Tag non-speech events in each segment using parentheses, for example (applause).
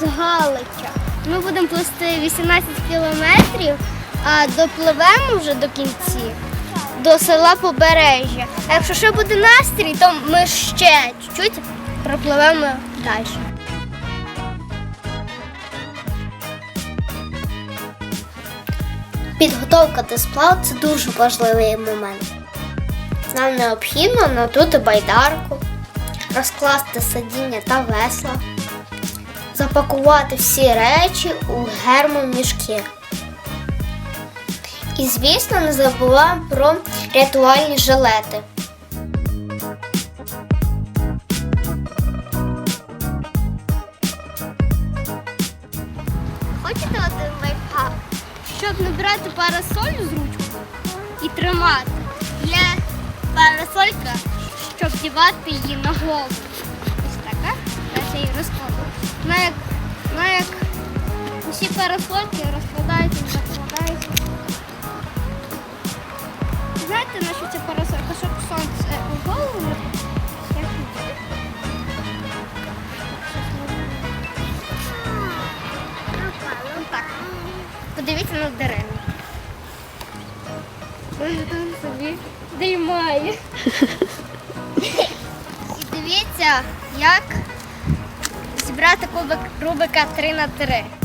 з Галича. Ми будемо плисти 18 кілометрів, а допливемо вже до кінці до села Побережжя. А якщо ще буде настрій, то ми ще чуть-чуть пропливемо далі. Підготовка до сплав це дуже важливий момент. Нам необхідно надути байдарку, розкласти сидіння та весла, запакувати всі речі у гермомішки. І, звісно, не забуваємо про рятувальні жилети. Хочете один лайфхак? Щоб не брати парасоль з ручкою і тримати для парасолька, щоб дівати її на голову. Ось така. Я її розкладу. Вона як, вона як усі парасольки розкладаються, закладаються. Знаєте, на що це парасолька? Щоб сонце у голову не Подивіться на дерева. Ой, там собі дрімає. (laughs) І дивіться, як зібрати кубик Рубика 3 на 3.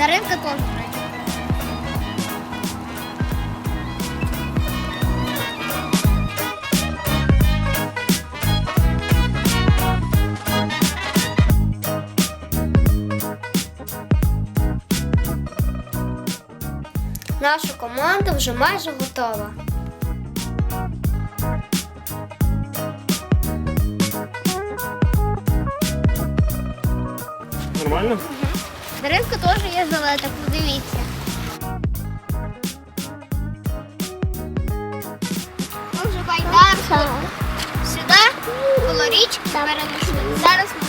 Даринка теж. Наша команда вже майже готова. Нормально? Даринка теж є залета, подивіться. Ми вже байдарку сюди, коло річки перенесли. Зараз ми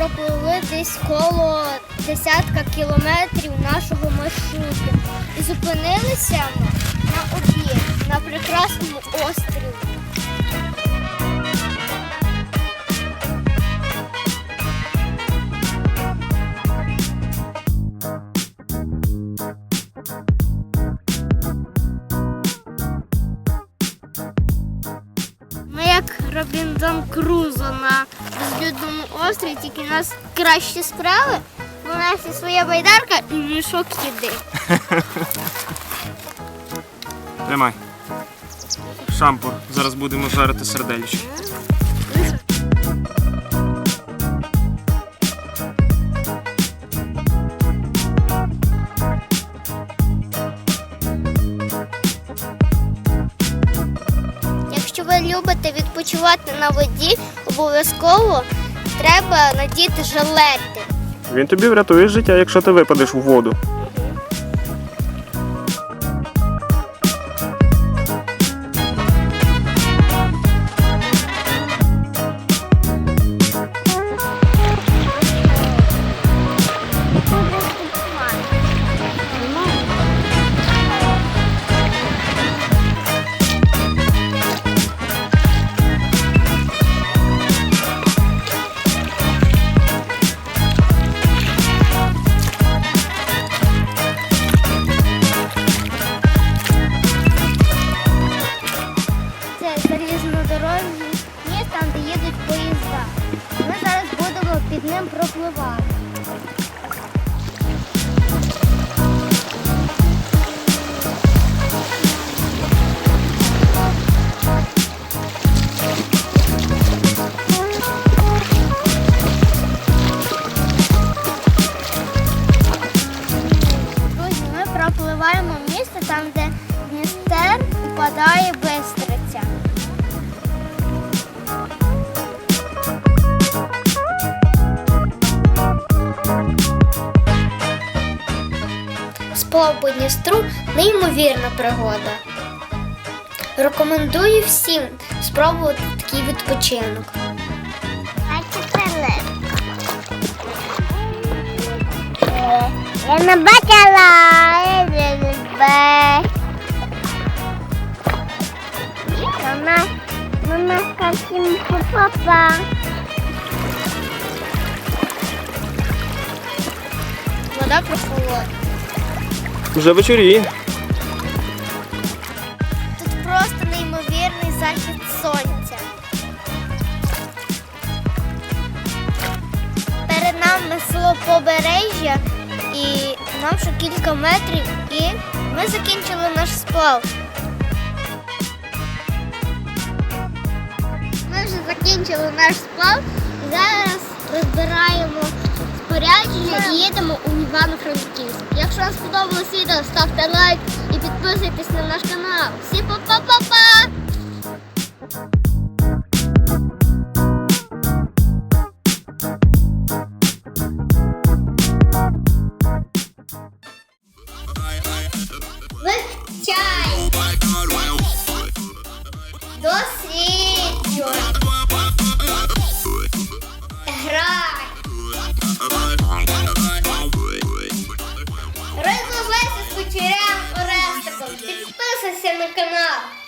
пропливли десь коло десятка кілометрів нашого маршруту і зупинилися на обід на прекрасному острові. Ми як Робінзон Крузо острові, тільки у нас кращі справи. У нас є своя байдарка і мішок їди. (laughs) Тримай. Шампур. Зараз будемо жарити сердельчик. Якщо ви любите відпочивати на воді, обов'язково треба надіти жилети. Він тобі врятує життя, якщо ти випадеш у воду. Пропливаємо місце там, де Дністер впадає Бистриця. Сплав по Дністру неймовірна пригода. Рекомендую всім спробувати такий відпочинок. Я не бачила. Мама, мама, каким папа. Вода прохолодна. Вже вечоріє. Тут просто неймовірний захід сонця. Перед нами село Побережжя і нам ще кілька метрів і ми закінчили наш сплав. Ми вже закінчили наш сплав зараз розбираємо спорядження і їдемо у Івано-Франківськ. Якщо вам сподобалось відео, ставте лайк і підписуйтесь на наш канал. Всім па-па-па-па! досліджуй, грай, розмовляйся з кучерям Орестиком, підписуйся на канал.